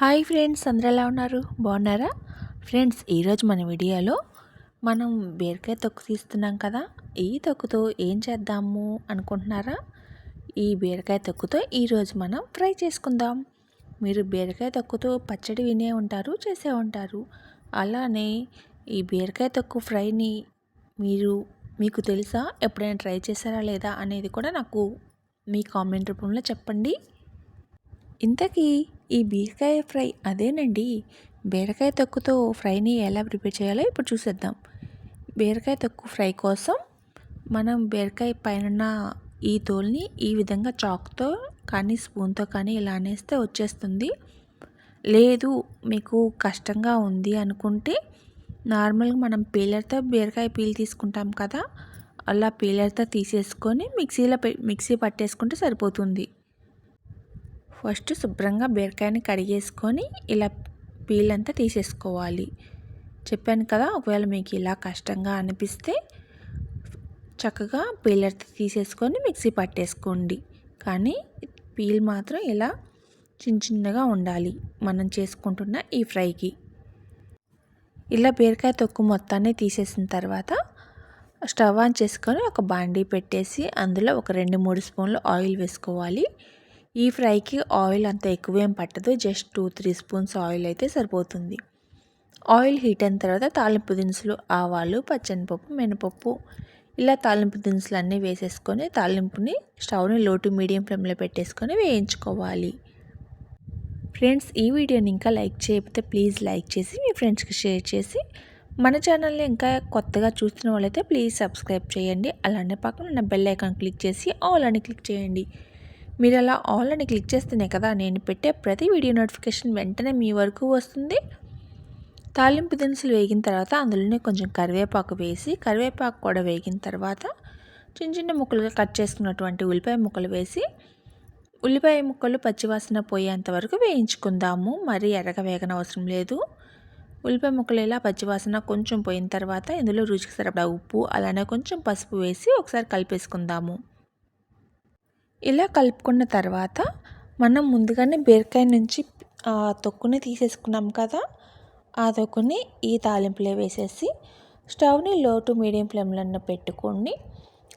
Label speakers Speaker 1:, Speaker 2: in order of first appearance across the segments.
Speaker 1: Hi friends అందరూ ఎలా ఉన్నారు? బాగున్నారా? ఫ్రెండ్స్ ఈరోజు మన వీడియోలో మనం బీరకాయ తొక్కు తీస్తున్నాం కదా ఈ తొక్కుతో ఏం చేద్దాము అనుకుంటున్నారా? ఈ బీరకాయ తొక్కుతో ఈరోజు మనం ఫ్రై చేసుకుందాం. మీరు బీరకాయ తొక్కుతో పచ్చడి వినే ఉంటారు చేసే ఉంటారు. అలానే ఈ బీరకాయ తొక్కు ఫ్రైని మీరు మీకు తెలుసా? ఎప్పుడైనా ట్రై చేశారా లేదా అనేది కూడా నాకు మీ కామెంట్ రూపంలో చెప్పండి. ఇంతకీ ఈ బీరకాయ ఫ్రై అదేనండి? బీరకాయ తొక్కుతో ఫ్రైని ఎలా ప్రిపేర్ చేయాలో ఇప్పుడు చూసేద్దాం. బీరకాయ తొక్కు ఫ్రై కోసం మనం బీరకాయ పైన ఈ తోల్ని ఈ విధంగా చాక్తో కానీ స్పూన్తో కానీ ఇలా అనేస్తే వచ్చేస్తుంది. లేదు మీకు కష్టంగా ఉంది అనుకుంటే నార్మల్గా మనం పీలర్తో బీరకాయ పీల్ తీసుకుంటాం కదా అలా పీలర్తో తీసేసుకొని మిక్సీలో మిక్సీ పట్టేసుకుంటే సరిపోతుంది. ఫస్ట్ శుభ్రంగా బీరకాయని కడిగేసుకొని ఇలా పీల్ అంతా తీసేసుకోవాలి. చెప్పాను కదా ఒకవేళ మీకు ఇలా కష్టంగా అనిపిస్తే చక్కగా పీలర్ తీసేసుకొని మిక్సీ పట్టేసుకోండి. కానీ పీల్ మాత్రం ఇలా చిన్న చిన్నగా ఉండాలి మనం చేసుకుంటున్న ఈ ఫ్రైకి. ఇలా బీరకాయ తొక్కు మొత్తాన్ని తీసేసిన తర్వాత స్టవ్ ఆన్ చేసుకొని ఒక బాండీ పెట్టేసి అందులో ఒక రెండు మూడు స్పూన్లు ఆయిల్ వేసుకోవాలి. ఈ ఫ్రైకి ఆయిల్ అంత ఎక్కువేం పట్టదు. Just two three spoons oil అయితే సరిపోతుంది. ఆయిల్ హీట్ అయిన తర్వాత తాలింపు దినుసులు ఆవాలు పచ్చనిపప్పు మినపప్పు ఇలా తాలింపు దినుసులు అన్నీ వేసేసుకొని తాలింపుని స్టవ్ని లో టు మీడియం ఫ్లేమ్లో పెట్టేసుకొని వేయించుకోవాలి. ఫ్రెండ్స్ ఈ వీడియోని ఇంకా లైక్ చేయకపోతే ప్లీజ్ లైక్ చేసి మీ ఫ్రెండ్స్కి షేర్ చేసి మన ఛానల్ని ఇంకా కొత్తగా చూస్తున్న వాళ్ళైతే ప్లీజ్ సబ్స్క్రైబ్ చేయండి. అలానే పక్కన ఉన్న బెల్ ఐకాన్ క్లిక్ చేసి ఆల్ అని క్లిక్ చేయండి. మీరు అలా ఆల్ అని క్లిక్ చేస్తేనే కదా నేను పెట్టే ప్రతి వీడియో నోటిఫికేషన్ వెంటనే మీ వరకు వస్తుంది. తాలింపు దినుసులు వేగిన తర్వాత అందులోనే కొంచెం కరివేపాకు వేసి కరివేపాకు కూడా వేగిన తర్వాత చిన్న చిన్న ముక్కలుగా కట్ చేసుకున్నటువంటి ఉల్లిపాయ ముక్కలు వేసి ఉల్లిపాయ ముక్కలు పచ్చివాసన పోయేంత వరకు వేయించుకుందాము. మరీ ఎర్రగా వేగన అవసరం లేదు. ఉల్లిపాయ ముక్కలు ఇలా పచ్చివాసన కొంచెం పోయిన తర్వాత ఇందులో రుచికి సరిపడా ఉప్పు అలానే కొంచెం పసుపు వేసి ఒకసారి కలిపేసుకుందాము. ఇలా కలుపుకున్న తర్వాత మనం ముందుగానే బీరకాయ నుంచి ఆ తొక్కుని తీసేసుకున్నాం కదా ఆ తొక్కుని ఈ తాలింపులో వేసేసి స్టవ్ని లో టు మీడియం ఫ్లేమ్లో పెట్టుకొని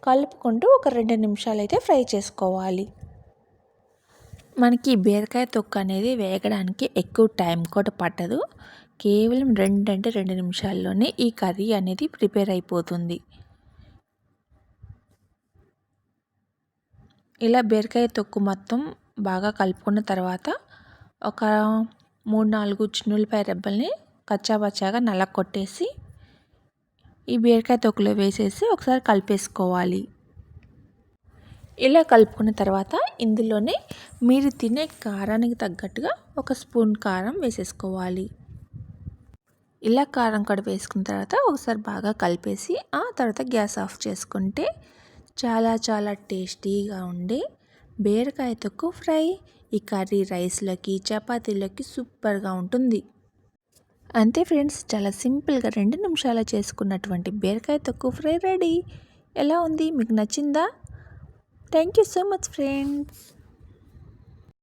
Speaker 1: కలుపుకుంటూ ఒక రెండు నిమిషాలు అయితే ఫ్రై చేసుకోవాలి. మనకి బీరకాయ తొక్కు అనేది వేగడానికి ఎక్కువ టైం కూడా పట్టదు. కేవలం రెండు అంటే రెండు నిమిషాల్లోనే ఈ కర్రీ అనేది ప్రిపేర్ అయిపోతుంది. ఇలా బీరకాయ తొక్కు మొత్తం బాగా కలుపుకున్న తర్వాత ఒక మూడు నాలుగు చిన్నులపాయ రెబ్బల్ని కచ్చాపచ్చాగా నల్ల కొట్టేసి ఈ బీరకాయ తొక్కులో వేసేసి ఒకసారి కలిపేసుకోవాలి. ఇలా కలుపుకున్న తర్వాత ఇందులోనే మీరు తినే కారానికి తగ్గట్టుగా ఒక స్పూన్ కారం వేసేసుకోవాలి. ఇలా కారం కూడా వేసుకున్న తర్వాత ఒకసారి బాగా కలిపేసి ఆ తర్వాత గ్యాస్ ఆఫ్ చేసుకుంటే చాలా చాలా టేస్టీగా ఉండే బీరకాయ తొక్కు ఫ్రై. ఈ కర్రీ రైస్లోకి చపాతీలోకి సూపర్గా ఉంటుంది. అంతే ఫ్రెండ్స్ చాలా సింపుల్గా రెండు నిమిషాలు చేసుకున్నటువంటి బీరకాయ తొక్కు ఫ్రై రెడీ. ఎలా ఉంది? మీకు నచ్చిందా? Thank you so much friends.